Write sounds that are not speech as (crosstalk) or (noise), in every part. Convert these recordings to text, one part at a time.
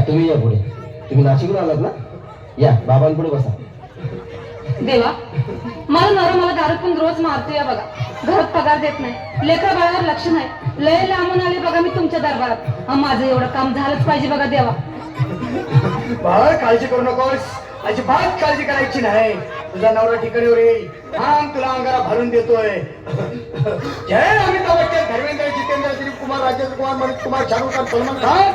तुम्ही नाशिकला आलात ना? या बाबांपुढे बसा. देवा मला नवरा मला दारू पण रोज मारतो या बघा. घरात पगार देत नाही लेकरा बाळावर लक्ष नाही. लय लांबून आले बघा मी तुमच्या दरबारात. अं, माझं एवढं काम झालंच पाहिजे बघा देवा. बाळ काळजी करू नकोस. अजिबात काळजी करायची नाही. तुझा नवरा ठिकाणीवर येईल. थांब तुला अंगारा भरून देतोय. जय अमिताभ बच्चन धर्मेंद्र जितेंद्र दिलीप कुमार राजेंद्र कुमार मनीष कुमार शाहरुख खान सलमान खान.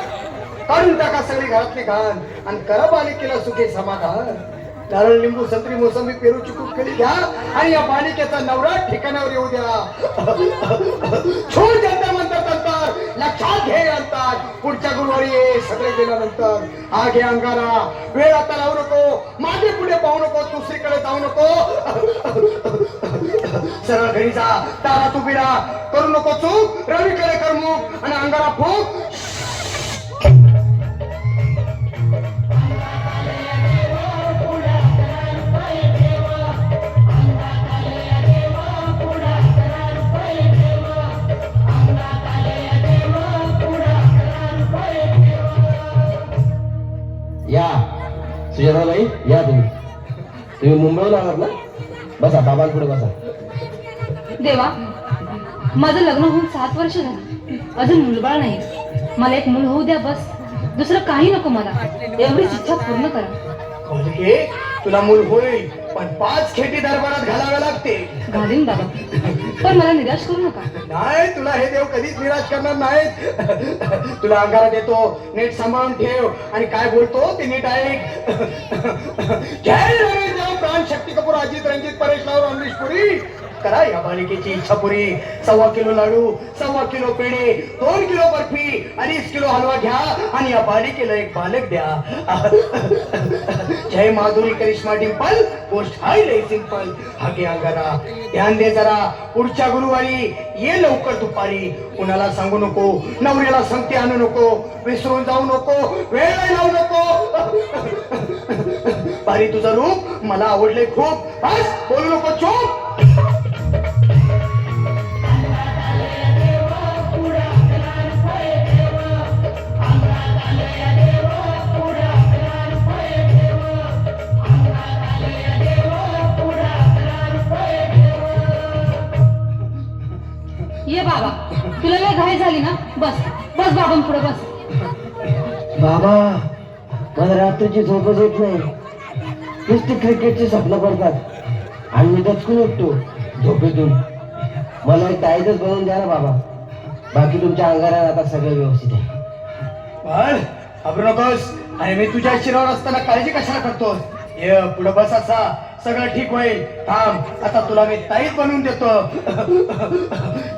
काढून टाका सगळी घरातली घाण आणि करा बालिकेला सुखे समाधान. नारळ लिंबू संत्री मोसंबी पेरू चिकू केली घ्या आणि या बालिकेचा नवरा ठिकाणावर येऊ द्या. छूट जनता म्हणतात नंतर लक्षात घे अंतर. पुढच्या गुरुवारी ये सगळे गेल्यानंतर. हा घे अंगारा. वेळ आता लावू नको. मागे पुढे पाहू नको. दुसरीकडे जाऊ नको. सरळ घरी जा. तारा तुबिरा करू नको चूक. रवीकडे कर मुख आणि अंगारा सुजाताबाई या तुम्ही. तुम्ही मुंबईला आलात ना? बसा बाबांपुढे बसा. देवा माझं लग्न होऊन सात वर्ष झालं. अजून मुलबाळ नाही. मला एक मूल होऊ द्या बस. दुसरं काही नको मला. एवढीच इच्छा पूर्ण करा. तुला मूल होईल. पण पाच खेटी दरबारात घालाव्या लागते घालीन बाबा. पण मला निराश करू नका. नाही तुला हे देव कधीच निराश करणार नाहीत. तुला अंगारा देतो नीट सांभाळून ठेव. आणि काय बोलतो ते नीट ऐक. जय रवींद्र प्राण शक्ती कपूर अजित रंजित परेश राव अमरीश पुरी. करा या बालिकेची इच्छा पुरी. सव्वा किलो लाडू सव्वा किलो पेढे दोन किलो बर्फी अडीच किलो हलवा घ्या आणि या बालिकेला एक बालक द्या. जय माधुरी करिश्मा डिंपल. गोष्ट हाय लय सिंपल हागे अंगारा. ध्यान दे जरा. पुढच्या गुरुवारी ये लवकर दुपारी. कुणाला सांगू नको. नवऱ्याला संगती आणू नको. विसरून जाऊ नको. वेळ लावू नको. (laughs) बारी तुझं रूप मला आवडले खूप. बस बोलू नको चोप. ये बाबा तुला लय घाई झाली ना? बस बस बाबां पुढे बस. बाबा मला रात्रीची झोपच येत नाही. नुसती क्रिकेटची स्वप्न पडतात आणि मी दचकून उठतो झोपेतून. मला एक ताईतच बनवून द्या ना बाबा. बाकी तुमच्या अंगारात आता सगळं व्यवस्थित आहे. बाळ घाबरू नकोस. आणि मी तुझ्या शिरावर असताना काळजी कशाला करतोस? ये पुढे बस असा. सगळं ठीक होईल. थांब आता तुला मी ताईत बनवून देतो.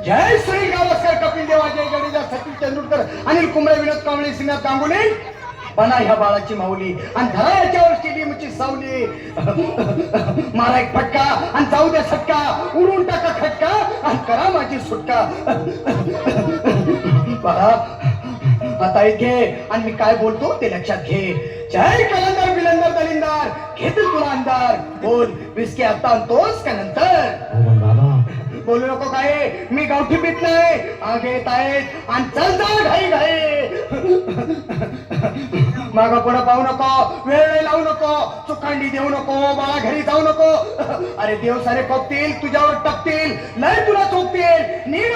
जय श्री गावस्कर कपिल देव अजय जडेजा सचिन तेंडुलकर अनिल कुंबळे विनोद कांबळे श्रीनाथ गांगुली बना ह्या बाळाची माऊली आणि धरा याच्यावर स्टेडियमची सावली. मारा एक फटका आणि जाऊ द्या सटका. उडून टाका खटका आणि करा माझी सुटका. बघा आता घे आणि मी काय बोलतो ते लक्षात घे. जय कलंदर बिलंदर दलिंदार. घेतील अंधार बोल विस्की आता आणतोस का नंतर? बाबा. बोलू नको काय मी गावठी पित नाही. आगे आहेत. आणि चल जा घाई घाई. माग पुढं पाहू नको. वेळ लावू नको. चुकांडी देऊ नको. बाळा घरी जाऊ नको. अरे देव सारे खोपतील तुझ्यावर टपतील. लय तुला चोपतील निघ